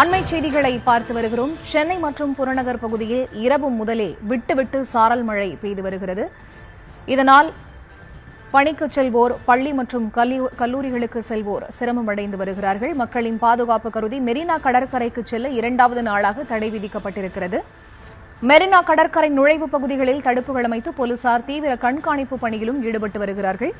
அண்மை செய்திகளை பார்த்து வருகிறோம். சென்னை மற்றும் புறநகர் பகுதியில் இரவு முதலே விட்டுவிட்டு சாரல் மழை பெய்து வருகிறது. இதனால் பணிக்கு செல்வோர் பள்ளி மற்றும் கல்லூரிகளுக்கு செல்வோர் சிரமம் அடைந்து வருகிறார்கள். மக்களின் பாதுகாப்பு கருதி மெரினா கடற்கரைக்கு செல்ல இரண்டாவது நாளாக தடை விதிக்கப்பட்டிருக்கிறது. மெரினா கடற்கரை நுழைவு பகுதிகளில் தடுப்புகள் அமைத்து போலீசார் தீவிர கண்காணிப்பு பணியிலும் ஈடுபட்டு வருகிறார்கள்.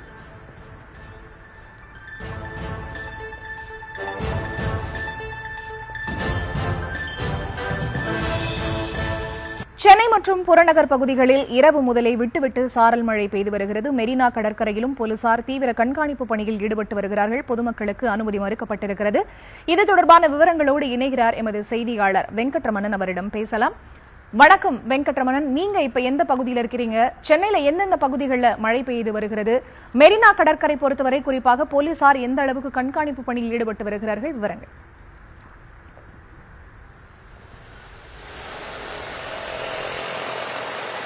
சென்னை மற்றும் புறநகர் பகுதிகளில் இரவு முதலே விட்டுவிட்டு சாரல் மழை பெய்து வருகிறது. மெரினா கடற்கரையிலும் போலீசார் தீவிர கண்காணிப்பு பணியில் ஈடுபட்டு வருகிறார்கள். பொதுமக்களுக்கு அனுமதி மறுக்கப்பட்டிருக்கிறது. இது தொடர்பான விவரங்களோடு இணைகிறார் எமது செய்தியாளர் வெங்கட்ரமணன் அவரிடம் பேசலாம். வணக்கம் வெங்கட்ரமணன். நீங்க இப்ப எந்த பகுதியில் இருக்கிறீங்க? சென்னையில எந்தெந்த பகுதிகளில் மழை பெய்து வருகிறது? மெரினா கடற்கரை பொறுத்தவரை குறிப்பாக போலீசார் எந்த அளவுக்கு கண்காணிப்பு பணியில் ஈடுபட்டு வருகிறார்கள்? விவரங்கள்.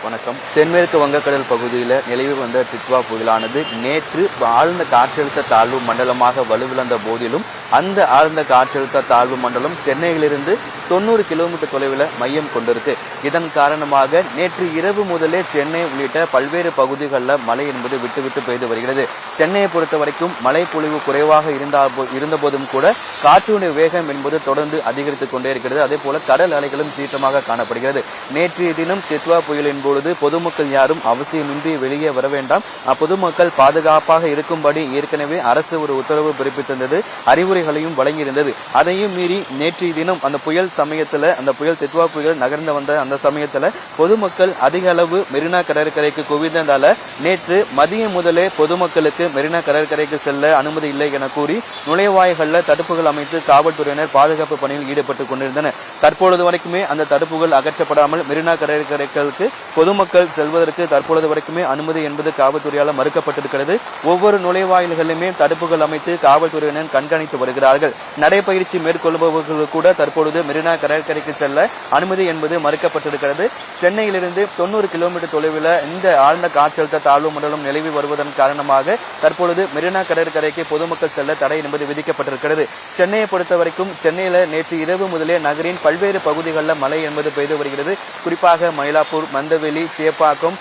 வணக்கம். தென்மேற்கு வங்கக்கடல் பகுதியில் நிலவி வந்த டிட்வா புயலானது நேற்று ஆழ்ந்த காற்றழுத்த தாழ்வு மண்டலமாக வலுவிழந்த போதிலும் அந்த ஆழ்ந்த காற்றழுத்த தாழ்வு மண்டலம் சென்னையிலிருந்து தொண்ணூறு கிலோமீட்டர் தொலைவில் மையம் கொண்டிருக்கு. இதன் காரணமாக நேற்று இரவு முதலே சென்னை உள்ளிட்ட பல்வேறு பகுதிகளில் மழை என்பது விட்டுவிட்டு பெய்து வருகிறது. சென்னையை பொறுத்த வரைக்கும் மழை பொழிவு குறைவாக இருந்தால் இருந்தபோதும் கூட காற்றினுடைய வேகம் என்பது தொடர்ந்து அதிகரித்துக் கொண்டே இருக்கிறது. அதே போல கடல் அலைகளும் சீற்றமாக காணப்படுகிறது. நேற்றைய தினம் தித்வா புயலின் பொழுது பொதுமக்கள் யாரும் அவசியமின்றி வெளியே வர வேண்டாம். பொதுமக்கள் பாதுகாப்பாக இருக்கும்படி ஏற்கனவே அரசு ஒரு உத்தரவு பிறப்பித்திருந்தது. அறிவுரைகளையும் வழங்கியிருந்தது. அதையும் மீறி நேற்றைய தினம் அந்த புயல் சமயத்தில் அந்த புயல் தெத்வா புயல் நகர்ந்து வந்த அந்த சமயத்தில் பொதுமக்கள் அதிக அளவு மெரினா கடற்கரைக்கு குவிந்ததால நேற்று மதியம் முதலே பொதுமக்களுக்கு மெரினா கடற்கரைக்கு செல்ல அனுமதி இல்லை என கூறி நுழைவாய்களில் தடுப்புகள் அமைத்து காவல்துறையினர் பாதுகாப்பு பணியில் ஈடுபட்டுக் கொண்டிருந்தனர். தற்பொழுது வரைக்குமே அந்த தடுப்புகள் அகற்றப்படாமல் மெரினா கடற்கரைகளுக்கு பொதுமக்கள் செல்வதற்கு தற்பொழுது வரைக்குமே அனுமதி என்பது காவல்துறையால் மறுக்கப்பட்டிருக்கிறது. ஒவ்வொரு நுழைவாயில்களிலுமே தடுப்புகள் அமைத்து காவல்துறையினர் கண்காணித்து வருகிறார்கள். நடைபயிற்சி மேற்கொள்பவர்கள் கூட தற்பொழுது மெரினா கடற்கரைக்கு செல்ல அனுமதி என்பது மறுக்கப்பட்டிருக்கிறது. சென்னையிலிருந்து தொண்ணூறு கிலோமீட்டர் தொலைவில் இந்த ஆழ்ந்த காற்றழுத்த தாழ்வு மண்டலம் நிலவி வருவதன் காரணமாக தற்பொழுது மெரினா கடற்கரைக்கு பொதுமக்கள் செல்ல தடை என்பது விதிக்கப்பட்டிருக்கிறது. சென்னையை பொறுத்தவரைக்கும் சென்னையில் நேற்று இரவு முதலே நகரின் பல்வேறு பகுதிகளில் மழை என்பது பெய்து வருகிறது. குறிப்பாக மயிலாப்பூர் மந்தவெளி சேப்பாக்கம்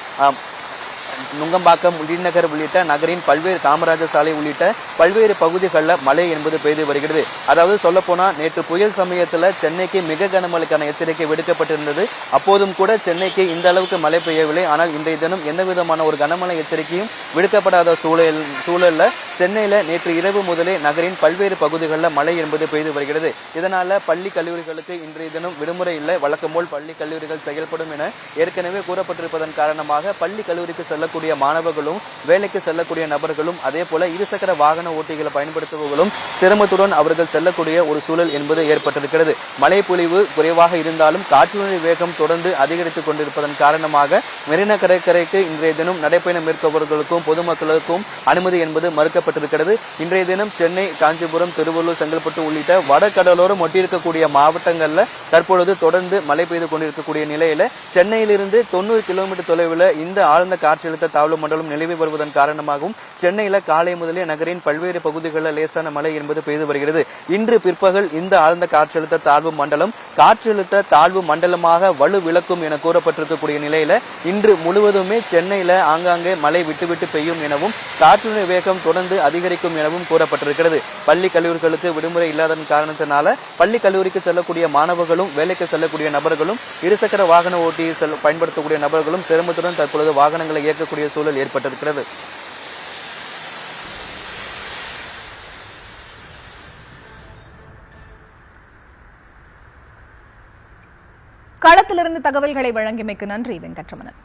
நுங்கம்பாக்கம் உள்ளிநகர் உள்ளிட்ட நகரின் பல்வேறு காமராஜர் சாலை உள்ளிட்ட பல்வேறு பகுதிகளில் மழை என்பது பெய்து வருகிறது. அதாவது சொல்ல நேற்று புயல் சமயத்தில் சென்னைக்கு மிக கனமழைக்கான எச்சரிக்கை விடுக்கப்பட்டிருந்தது. அப்போதும் கூட சென்னைக்கு இந்த அளவுக்கு மழை பெய்யவில்லை. ஆனால் இன்றைய தினம் எந்த விதமான ஒரு கனமழை எச்சரிக்கையும் விடுக்கப்படாத சூழல் சூழல்ல சென்னையில நேற்று இரவு முதலே நகரின் பல்வேறு பகுதிகளில் மழை என்பது பெய்து வருகிறது. இதனால பள்ளி கல்லூரிகளுக்கு இன்றைய தினம் விடுமுறை இல்லை. வழக்கம் போல் பள்ளி கல்லூரிகள் செயல்படும் என ஏற்கனவே கூறப்பட்டிருப்பதன் காரணமாக பள்ளி கல்லூரிக்கு செல்ல செல்லக்கூடிய மாணவர்களும் வேலைக்கு செல்லக்கூடிய நபர்களும் அதே போல இருசக்கர வாகன ஓட்டிகளை பயன்படுத்துபவர்களும் சிரமத்துடன் அவர்கள் செல்லக்கூடிய ஒரு சூழல் என்பது ஏற்பட்டிருக்கிறது. மழை பொழிவு குறைவாக இருந்தாலும் காற்றினுடைய வேகம் தொடர்ந்து அதிகரித்துக் கொண்டிருப்பதன் காரணமாக மெரினா கடற்கரைக்கு இன்றைய தினம் நடைப்பயணம் மேற்கொள்பவர்களுக்கும் பொதுமக்களுக்கும் அனுமதி என்பது மறுக்கப்பட்டிருக்கிறது. இன்றைய தினம் சென்னை காஞ்சிபுரம் திருவள்ளூர் செங்கல்பட்டு உள்ளிட்ட வடகடலோரம் ஒட்டியிருக்கக்கூடிய மாவட்டங்களில் தற்பொழுது தொடர்ந்து மழை பெய்து கொண்டிருக்கக்கூடிய நிலையில சென்னையிலிருந்து தொண்ணூறு கிலோமீட்டர் தொலைவில் இந்த ஆழ்ந்த காற்றில் காற்றழுத்த தாழ்வு மண்டலம் நிலவி வருவதன் காரணமாகவும் சென்னையில காலை முதலே நகரின் பல்வேறு பகுதிகளில் லேசான மழை என்பது பெய்து வருகிறது. இன்று பிற்பகல் இந்த ஆழ்ந்த காற்றழுத்த தாழ்வு மண்டலம் காற்றழுத்த தாழ்வு மண்டலமாக வலுவிளக்கும் என கூறப்பட்டிருக்கக்கூடிய நிலையில இன்று முழுவதுமே சென்னையில ஆங்காங்கே மழை விட்டுவிட்டு பெய்யும் எனவும் காற்றின் வேகம் தொடர்ந்து அதிகரிக்கும் எனவும் கூறப்பட்டிருக்கிறது. பள்ளி கல்லூரிகளுக்கு விடுமுறை இல்லாதன் காரணத்தினால பள்ளி கல்லூரிக்கு செல்லக்கூடிய மாணவர்களும் வேலைக்கு செல்லக்கூடிய நபர்களும் இருசக்கர வாகன ஓட்டியை பயன்படுத்தக்கூடிய நபர்களும் சிரமத்துடன் தற்பொழுது வாகனங்களை இயக்க இருக்கக்கூடிய சூழல் ஏற்பட்டிருக்கிறது. களத்திலிருந்து தகவல்களை வழங்கியமைக்கு நன்றி வெங்கட்ரமணன்.